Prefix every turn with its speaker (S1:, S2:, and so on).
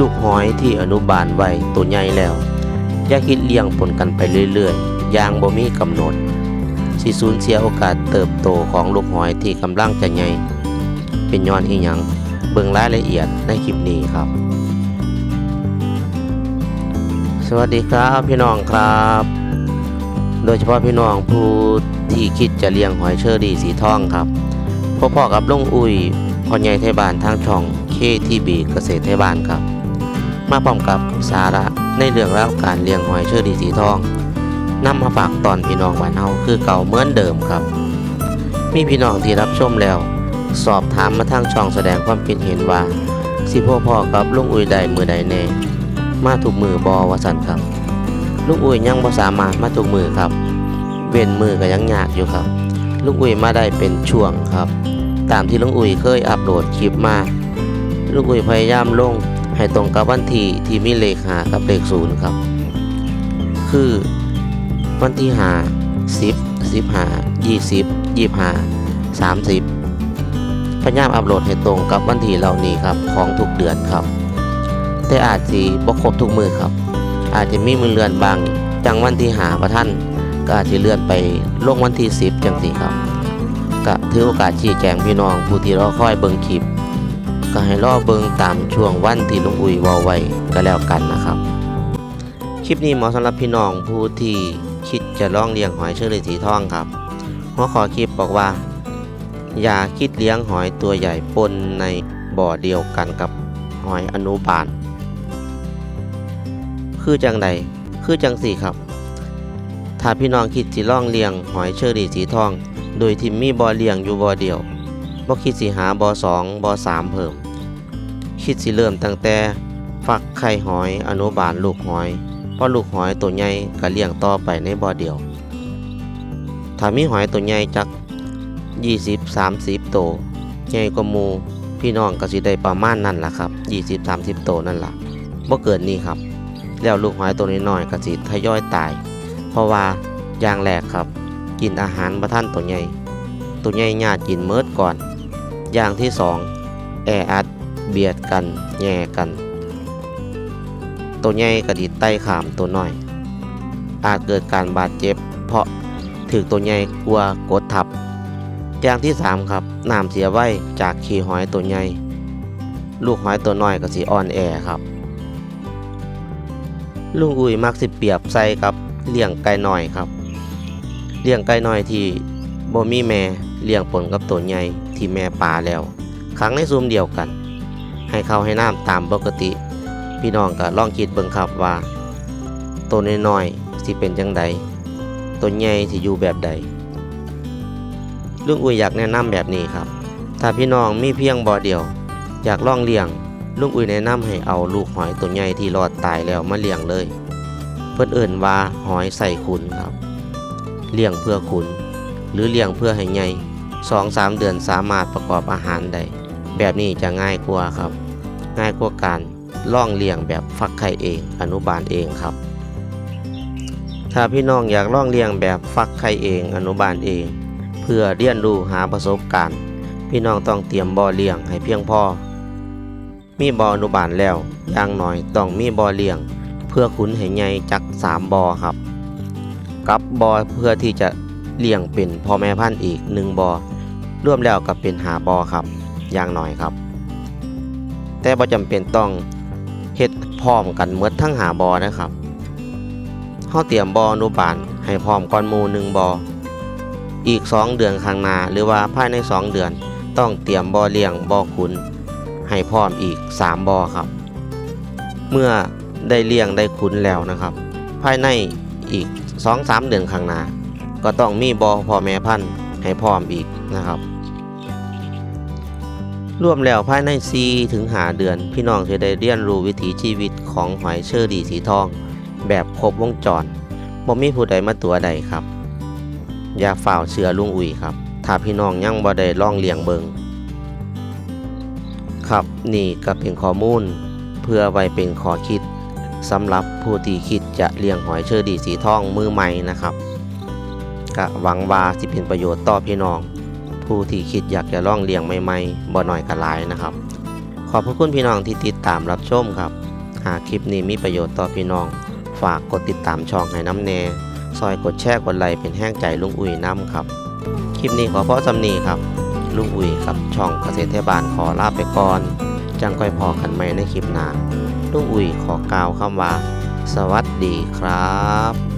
S1: ลูกหอยที่อนุบาลไว้ตัวใหญ่แล้วอย่าคิดเลี้ยงผลกันไปเรื่อยๆ อย่างบ่มีกำหนด สิสูญเสียโอกาสเติบโตของลูกหอยที่กำลังจะใหญ่ เป็นย้อนอีหยัง เบิ่งรายละเอียดในคลิปนี้ครับ สวัสดีครับพี่น้องครับ โดยเฉพาะพี่น้องผู้ที่คิดจะเลี้ยงหอยเชอรี่สีทองครับพ่อๆกับลุงอุ้ยพ่อใหญ่ไทยบ้านทางช่อง KTB เกษตรไทยบ้านครับ มาพร้อมกับสาระในเรื่องราวการเลี้ยงหอยเชอรี่สีทองนำมาฝากตอนพี่น้องบ้านเฮาคือเก่าเหมือนเดิมครับ มีพี่น้องที่รับชมแล้ว สอบถามมาทางช่องแสดงความคิดเห็นว่า สิพ่อพ่อกับลุงอุ้ยใดมือใดแน่มาถูกมือบอวสันครับ ลุงอุ้ยยังบ่สามารถมาถูกมือครับ เว้นมือก็ยังยากอยู่ครับ ลุงอุ้ยมาได้เป็นช่วงครับ ตามที่ลุงอุ้ยเคยอัปโหลดคลิปมาลุงอุ้ยพยายามลง ให้ตรงกับวันที่ที่มีเลขหากับเลขศูนย์ครับ คือวันที่หาสิบสิบหายี่สิบยี่หาสามสิบพยายามอัปโหลดให้ตรงกับวันที่เหล่านี้ครับของทุกเดือนครับ แต่อาจสิบ่ครบทุกมือครับ อาจจะมีมือเลื่อนบางจังวันที่หาประท่านก็อาจจะเลื่อนไปลงวันที่สิบจังสีครับก็ถือโอกาสชี้แจงพี่น้องผู้ที่รอคอยเบิ่งคลิป ก็ให้รอเบิงตามช่วงวันที่ลุงอุ้ยว้าไว้ก็แล้วกันนะครับ คลิปนี้เหมาะสำหรับพี่น้องผู้ที่คิดจะล่องเลี้ยงหอยเชอรี่สีทองครับหัวข้อคลิปบอกว่า อย่าคิดเลี้ยงหอยตัวใหญ่ปนในบ่อเดียวกันกับหอยอนุบาล คือจังใดคือจังสี่ครับ ถ้าพี่น้องคิดสิล่องเลี้ยงหอยเชอรี่สีทอง โดยที่มีบ่อเลี้ยงอยู่บ่อเดียว บ่คิดสิหาบ่อสองบ่อสามเพิ่ม คิดสิเริ่มตั้งแต่ฟักไข่หอยอนุบาลลูกหอยพอลูกหอยตัวใหญ่ก็เลี้ยงต่อไปในบ่อเดียว ถ้ามีหอยตัวใหญ่จัก 20 30โตวใหญ่กว่าหมูพี่น้องก็สิได้ประมาณนั้นล่ะครับ 20 30โตวนั่นล่ะบ่เกินนี้ครับ แล้วลูกหอยตัวน้อยๆก็สิทยอยตาย เพราะว่าอย่างแรกครับ กินอาหารบ่ทันตัวใหญ่ตัวใหญ่ญาติกินเมิดก่อน อย่างที่สองแออัด เบียดกันแย่กัน ตัวใหญ่ก็ดิไต่ขามตัวน้อย อาจเกิดการบาดเจ็บ เพราะถือตัวใหญ่กลัวกดทับ อย่างที่สามครับน้ำเสียไว้จากขี้หอยตัวใหญ่ลูกหอยตัวน้อยก็สิอ่อนแอครับ ลุงอุ้ยมักสิเปรียบใส่กับเลี้ยงไก่น้อยครับ เลี้ยงไก่น้อยที่บ่มีแม่ เลี้ยงผลกับตัวใหญ่ที่แม่ปลาแล้วขังในซุ้มเดียวกัน ให้เขาให้น้ำตามปกติ พี่น้องก็ลองคิดเบิ่งครับว่า ตัวน้อยๆสิเป็นจังใดตัวใหญ่สิอยู่แบบใดลุงอุ้ยอยากแนะนำแบบนี้ครับ ถ้าพี่น้องมีเพียงบ่อเดียว อยากล่องเลี้ยงลุงอุ้ยแนะนำให้เอาลูกหอยตัวใหญ่ที่รอดตายแล้วมาเลี้ยงเลย เพื่อนเอื่นว่าหอยใส่ขุนครับ เลี้ยงเพื่อขุน หรือเลี้ยงเพื่อให้ใหญ่ สองสามเดือนสามารถประกอบอาหารได้แบบนี้จะง่ายกว่าครับ ง่ายกว่าการล่องเลี้ยงแบบฟักไข่เองอนุบาลเองครับ ถ้าพี่น้องอยากล่องเลี้ยงแบบฟักไข่เองอนุบาลเอง เพื่อเรียนรู้หาประสบการณ์ พี่น้องต้องเตรียมบ่อเลี้ยงให้เพียงพอมีบ่ออนุบาลแล้วอย่างน้อยต้องมีบ่อเลี้ยง เพื่อขุนให้ใหญ่จักสามบ่อครับกับบ่อเพื่อที่จะเลี้ยงเป็นพ่อแม่พันธุ์อีกหนึ่งบ่อ รวมแล้วกับเป็นหาบอครับอย่างน้อยครับ แต่บ่จำเป็นต้องเฮ็ดพร้อมกันเมื่อทั้งหาบอนะครับเฮาเตรียมบออนุบาลให้พร้อมก่อนหมู่หนึ่งบออีก 2 เดือนข้างหน้าหรือว่าภายใน 2 เดือน ต้องเตรียมบอเลี้ยงบอขุนให้พร้อมอีก 3บอครับ เมื่อได้เลี้ยงได้ขุนแล้วนะครับ ภายในอีก 2-3 เดือนข้างหน้าก็ต้องมีบอพ่อแม่พันธุ์ให้พร้อมอีกนะครับ รวมแล้วภายใน4ถึง5เดือน พี่น้องจะได้เรียนรู้วิถีชีวิตของหอยเชอรี่สีทอง แบบครบวงจรบ่มีผู้ใดมาตัวใดครับ อย่าฝ่าเชื่อลุงอุ๋ยครับ ถ้าพี่น้องยังบ่ได้ล่องเลี้ยงเบิงครับนี่ก็เป็นข้อมูลเพื่อไว้เป็นข้อคิดสำหรับผู้ที่คิดจะเลี้ยงหอยเชอรี่สีทองมือใหม่นะครับก็หวังว่าสิเป็นประโยชน์ต่อพี่น้อง ผู้ที่คิดอยากจะล่องเลี้ยงใหม่ๆบ่หน่อยก็หลายนะครับ ขอบพระคุณพี่น้องที่ติดตามรับชมครับ หากคลิปนี้มีประโยชน์ต่อพี่น้อง ฝากกดติดตามช่องให้น้ำแน่ซอยกดแชร์กดไลค์เป็นแห้งใจลุงอุ่ยน้ำครับ คลิปนี้ขอเพาะสำนีครับ ลุงอุ่ยกับช่องเกษตรเทบาลขอลาไปก่อน จังค่อยพอกันใหม่ในคลิปหน้าลุงอุ่ยขอกล่าวคำว่า สวัสดีครับ